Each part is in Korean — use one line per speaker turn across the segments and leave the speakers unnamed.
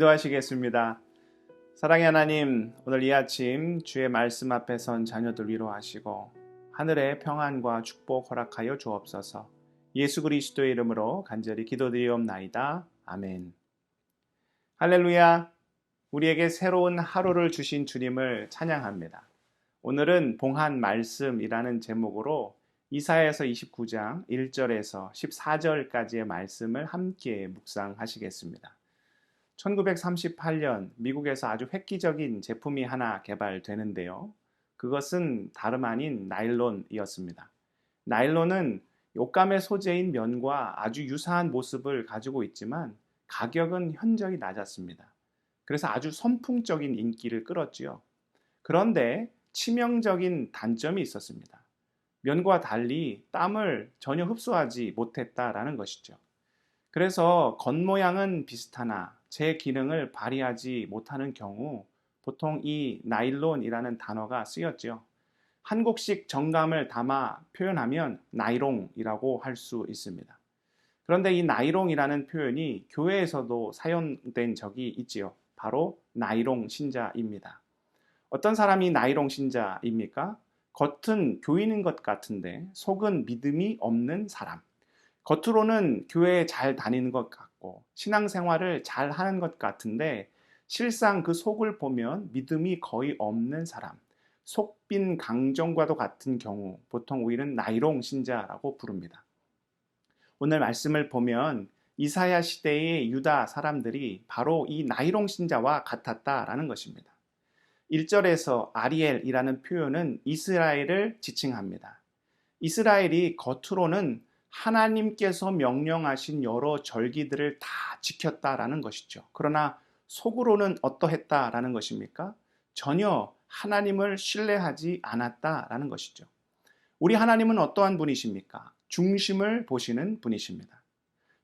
기도하시겠습니다. 사랑의 하나님, 오늘 이 아침 주의 말씀 앞에 선 자녀들 위로하시고 하늘의 평안과 축복 허락하여 주옵소서. 예수 그리스도의 이름으로 간절히 기도드리옵나이다. 아멘. 할렐루야. 우리에게 새로운 하루를 주신 주님을 찬양합니다. 오늘은 봉한 말씀이라는 제목으로 이사야서 29장 1절에서 14절까지의 말씀을 함께 묵상하시겠습니다. 1938년 미국에서 아주 획기적인 제품이 하나 개발되는데요. 그것은 다름 아닌 나일론이었습니다. 나일론은 옷감의 소재인 면과 아주 유사한 모습을 가지고 있지만 가격은 현저히 낮았습니다. 그래서 아주 선풍적인 인기를 끌었지요. 그런데 치명적인 단점이 있었습니다. 면과 달리 땀을 전혀 흡수하지 못했다라는 것이죠. 그래서 겉모양은 비슷하나 제 기능을 발휘하지 못하는 경우 보통 이 나일론이라는 단어가 쓰였죠. 한국식 정감을 담아 표현하면 나이롱이라고 할 수 있습니다. 그런데 이 나이롱이라는 표현이 교회에서도 사용된 적이 있지요. 바로 나이롱 신자입니다. 어떤 사람이 나이롱 신자입니까? 겉은 교인인 것 같은데 속은 믿음이 없는 사람. 겉으로는 교회에 잘 다니는 것 같고 신앙생활을 잘 하는 것 같은데 실상 그 속을 보면 믿음이 거의 없는 사람. 속빈 강정과도 같은 경우 보통 우리는 나이롱 신자라고 부릅니다. 오늘 말씀을 보면 이사야 시대의 유다 사람들이 바로 이 나이롱 신자와 같았다라는 것입니다. 1절에서 아리엘이라는 표현은 이스라엘을 지칭합니다. 이스라엘이 겉으로는 하나님께서 명령하신 여러 절기들을 다 지켰다라는 것이죠. 그러나 속으로는 어떠했다라는 것입니까? 전혀 하나님을 신뢰하지 않았다라는 것이죠. 우리 하나님은 어떠한 분이십니까? 중심을 보시는 분이십니다.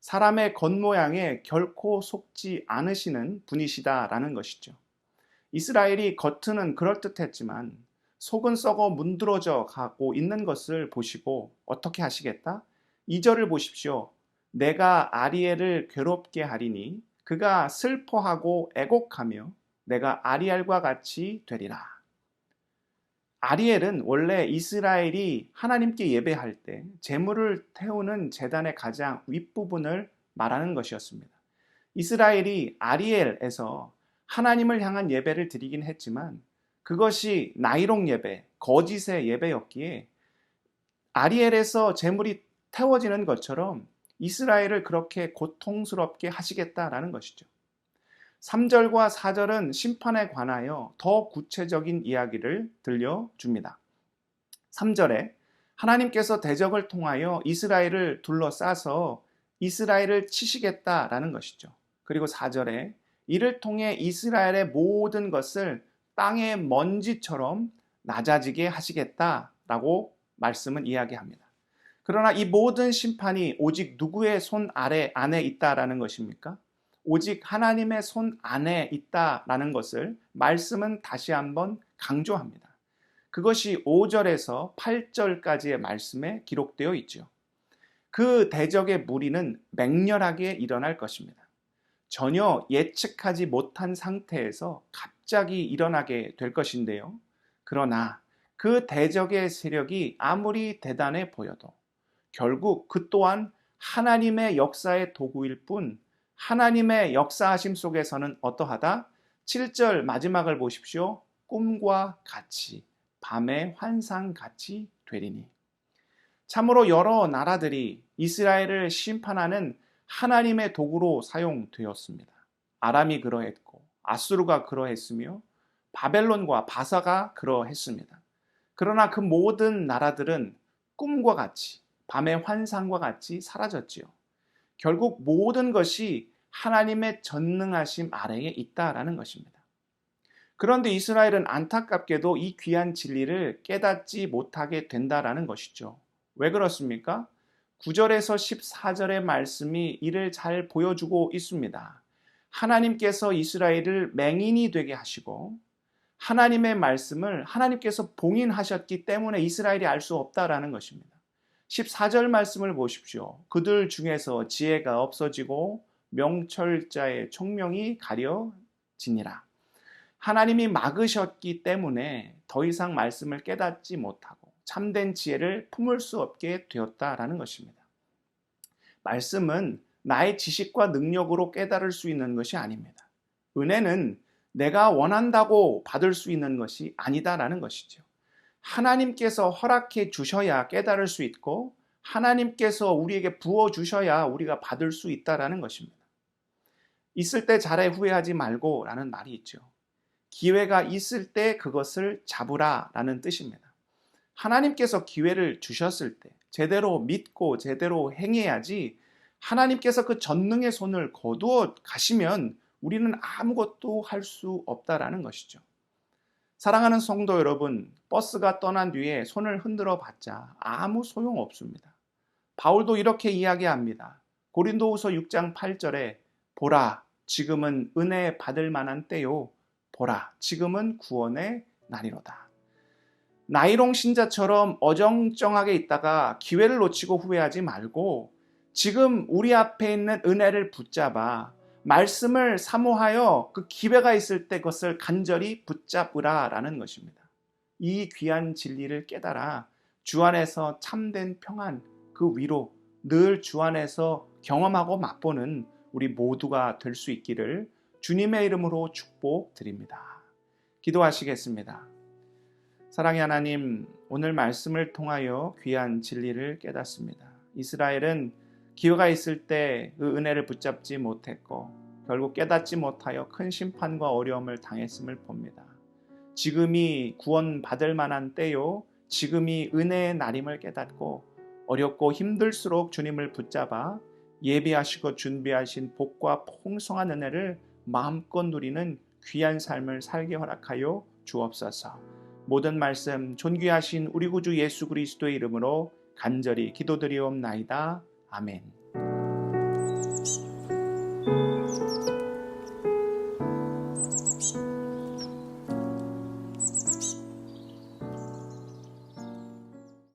사람의 겉모양에 결코 속지 않으시는 분이시다라는 것이죠. 이스라엘이 겉은 그럴듯했지만 속은 썩어 문드러져 가고 있는 것을 보시고 어떻게 하시겠다? 2절을 보십시오. 내가 아리엘을 괴롭게 하리니 그가 슬퍼하고 애곡하며 내가 아리엘과 같이 되리라. 아리엘은 원래 이스라엘이 하나님께 예배할 때 재물을 태우는 재단의 가장 윗부분을 말하는 것이었습니다. 이스라엘이 아리엘에서 하나님을 향한 예배를 드리긴 했지만 그것이 나이롱 예배, 거짓의 예배였기에 아리엘에서 재물이 태워지는 것처럼 이스라엘을 그렇게 고통스럽게 하시겠다라는 것이죠. 3절과 4절은 심판에 관하여 더 구체적인 이야기를 들려줍니다. 3절에 하나님께서 대적을 통하여 이스라엘을 둘러싸서 이스라엘을 치시겠다라는 것이죠. 그리고 4절에 이를 통해 이스라엘의 모든 것을 땅의 먼지처럼 낮아지게 하시겠다라고 말씀은 이야기합니다. 그러나 이 모든 심판이 오직 누구의 손 아래 안에 있다라는 것입니까? 오직 하나님의 손 안에 있다라는 것을 말씀은 다시 한번 강조합니다. 그것이 5절에서 8절까지의 말씀에 기록되어 있죠. 그 대적의 무리는 맹렬하게 일어날 것입니다. 전혀 예측하지 못한 상태에서 갑자기 일어나게 될 것인데요. 그러나 그 대적의 세력이 아무리 대단해 보여도 결국 그 또한 하나님의 역사의 도구일 뿐 하나님의 역사하심 속에서는 어떠하다? 7절 마지막을 보십시오. 꿈과 같이 밤의 환상 같이 되리니. 참으로 여러 나라들이 이스라엘을 심판하는 하나님의 도구로 사용되었습니다. 아람이 그러했고 아수르가 그러했으며 바벨론과 바사가 그러했습니다. 그러나 그 모든 나라들은 꿈과 같이 밤의 환상과 같이 사라졌지요. 결국 모든 것이 하나님의 전능하심 아래에 있다라는 것입니다. 그런데 이스라엘은 안타깝게도 이 귀한 진리를 깨닫지 못하게 된다라는 것이죠. 왜 그렇습니까? 9절에서 14절의 말씀이 이를 잘 보여주고 있습니다. 하나님께서 이스라엘을 맹인이 되게 하시고 하나님의 말씀을 하나님께서 봉인하셨기 때문에 이스라엘이 알 수 없다라는 것입니다. 14절 말씀을 보십시오. 그들 중에서 지혜가 없어지고 명철자의 총명이 가려지니라. 하나님이 막으셨기 때문에 더 이상 말씀을 깨닫지 못하고 참된 지혜를 품을 수 없게 되었다라는 것입니다. 말씀은 나의 지식과 능력으로 깨달을 수 있는 것이 아닙니다. 은혜는 내가 원한다고 받을 수 있는 것이 아니다라는 것이죠. 하나님께서 허락해 주셔야 깨달을 수 있고 하나님께서 우리에게 부어 주셔야 우리가 받을 수 있다라는 것입니다. 있을 때 잘해 후회하지 말고라는 말이 있죠. 기회가 있을 때 그것을 잡으라라는 뜻입니다. 하나님께서 기회를 주셨을 때 제대로 믿고 제대로 행해야지 하나님께서 그 전능의 손을 거두어 가시면 우리는 아무것도 할 수 없다라는 것이죠. 사랑하는 성도 여러분, 버스가 떠난 뒤에 손을 흔들어 봤자 아무 소용 없습니다. 바울도 이렇게 이야기합니다. 고린도후서 6장 8절에 보라, 지금은 은혜 받을 만한 때요. 보라, 지금은 구원의 날이로다. 나이롱 신자처럼 어정쩡하게 있다가 기회를 놓치고 후회하지 말고 지금 우리 앞에 있는 은혜를 붙잡아 말씀을 사모하여 그 기회가 있을 때 그것을 간절히 붙잡으라 라는 것입니다. 이 귀한 진리를 깨달아 주 안에서 참된 평안, 그 위로 늘 주 안에서 경험하고 맛보는 우리 모두가 될 수 있기를 주님의 이름으로 축복드립니다. 기도하시겠습니다. 사랑의 하나님, 오늘 말씀을 통하여 귀한 진리를 깨닫습니다. 이스라엘은 기회가 있을 때 그 은혜를 붙잡지 못했고 결국 깨닫지 못하여 큰 심판과 어려움을 당했음을 봅니다. 지금이 구원받을 만한 때요. 지금이 은혜의 날임을 깨닫고 어렵고 힘들수록 주님을 붙잡아 예비하시고 준비하신 복과 풍성한 은혜를 마음껏 누리는 귀한 삶을 살게 허락하여 주옵소서. 모든 말씀 존귀하신 우리 구주 예수 그리스도의 이름으로 간절히 기도드리옵나이다. 아멘.